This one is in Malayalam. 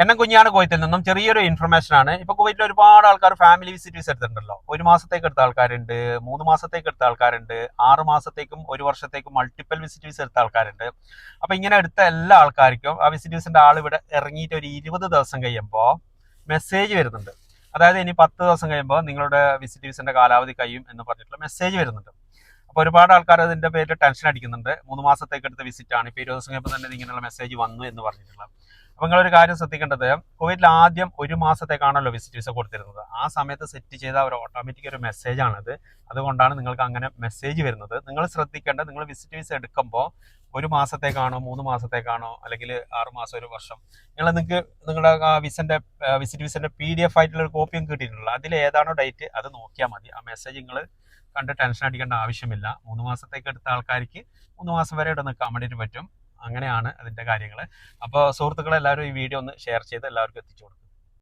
എണ്ണം കുഞ്ഞാണ് കുവൈത്തിൽ നിന്നും. ചെറിയൊരു ഇൻഫർമേഷൻ ആണ്. ഇപ്പൊ കുവൈറ്റിൽ ഒരുപാട് ആൾക്കാർ ഫാമിലി വിസിറ്റ് വിസ എടുത്തിട്ടുണ്ടല്ലോ. ഒരു മാസത്തേക്ക് എടുത്ത ആൾക്കാരുണ്ട് മൂന്ന് മാസത്തേക്ക് എടുത്ത ആൾക്കാരുണ്ട് ആറ് മാസത്തേക്കും ഒരു വർഷത്തേക്കും മൾട്ടിപ്പൽ വിസിറ്റ് വിസ എടുത്ത ആൾക്കാരുണ്ട്. അപ്പൊ ഇങ്ങനെ എടുത്ത എല്ലാ ആൾക്കാർക്കും ആ വിസിറ്റ് വിസിന്റെ ആൾ ഇവിടെ ഇറങ്ങിയിട്ട് ഒരു ഇരുപത് ദിവസം കഴിയുമ്പോൾ മെസ്സേജ് വരുന്നുണ്ട്. അതായത് ഇനി പത്ത് ദിവസം കഴിയുമ്പോൾ നിങ്ങളുടെ വിസിറ്റ് വിസിന്റെ കാലാവധി കഴിയും എന്ന് പറഞ്ഞിട്ടുള്ള മെസ്സേജ് വരുന്നുണ്ട്. അപ്പോൾ ഒരുപാട് ആൾക്കാർ അതിന്റെ പേരിൽ ടെൻഷൻ അടിക്കുന്നുണ്ട്. മൂന്ന് മാസത്തേക്ക് എടുത്ത വിസിറ്റ് ആണ്. ഇപ്പോൾ ഇരുപത് ദിവസം കഴിയുമ്പോൾ തന്നെ ഇങ്ങനെയുള്ള മെസ്സേജ് വന്നു എന്ന് പറഞ്ഞിട്ടുള്ള അപ്പോൾ ഒരു കാര്യം ശ്രദ്ധിക്കേണ്ടത് കുവൈറ്റിൽ ആദ്യം ഒരു മാസത്തേക്കാണല്ലോ വിസിറ്റ് വിസ കൊടുത്തിരുന്നത്. ആ സമയത്ത് സെറ്റ് ചെയ്ത ഒരു ഓട്ടോമാറ്റിക് ഒരു മെസ്സേജ് ആണത്. അതുകൊണ്ടാണ് നിങ്ങൾക്ക് അങ്ങനെ മെസ്സേജ് വരുന്നത്. നിങ്ങൾ ശ്രദ്ധിക്കേണ്ടത് നിങ്ങൾ വിസിറ്റ് വിസ എടുക്കുമ്പോൾ ഒരു മാസത്തേക്കാണോ മൂന്ന് മാസത്തേക്കാണോ അല്ലെങ്കിൽ ആറ് മാസം ഒരു വർഷം നിങ്ങൾ നിങ്ങൾക്ക് നിങ്ങളുടെ ആ വിസന്റെ വിസിറ്റ് വിസന്റെ പി ഡി എഫ് ആയിട്ടുള്ള ഒരു കോപ്പിയും കിട്ടിയിട്ടുള്ളത് അതിൽ ഏതാണോ ഡേറ്റ് അത് നോക്കിയാൽ മതി. ആ മെസ്സേജ് നിങ്ങൾ കണ്ട് ടെൻഷൻ അടിക്കേണ്ട ആവശ്യമില്ല. മൂന്ന് മാസത്തേക്ക് എടുത്ത ആൾക്കാർക്ക് മൂന്ന് മാസം വരെ ഇവിടെ നിൽക്കാൻ വേണ്ടിയിട്ട് പറ്റും. അങ്ങനെയാണ് അതിന്റെ കാര്യങ്ങൾ അപ്പോൾ സുഹൃത്തുക്കളെല്ലാവരും ഈ വീഡിയോ ഒന്ന് ഷെയർ ചെയ്ത് എല്ലാവർക്കും എത്തിച്ചു കൊടുക്കും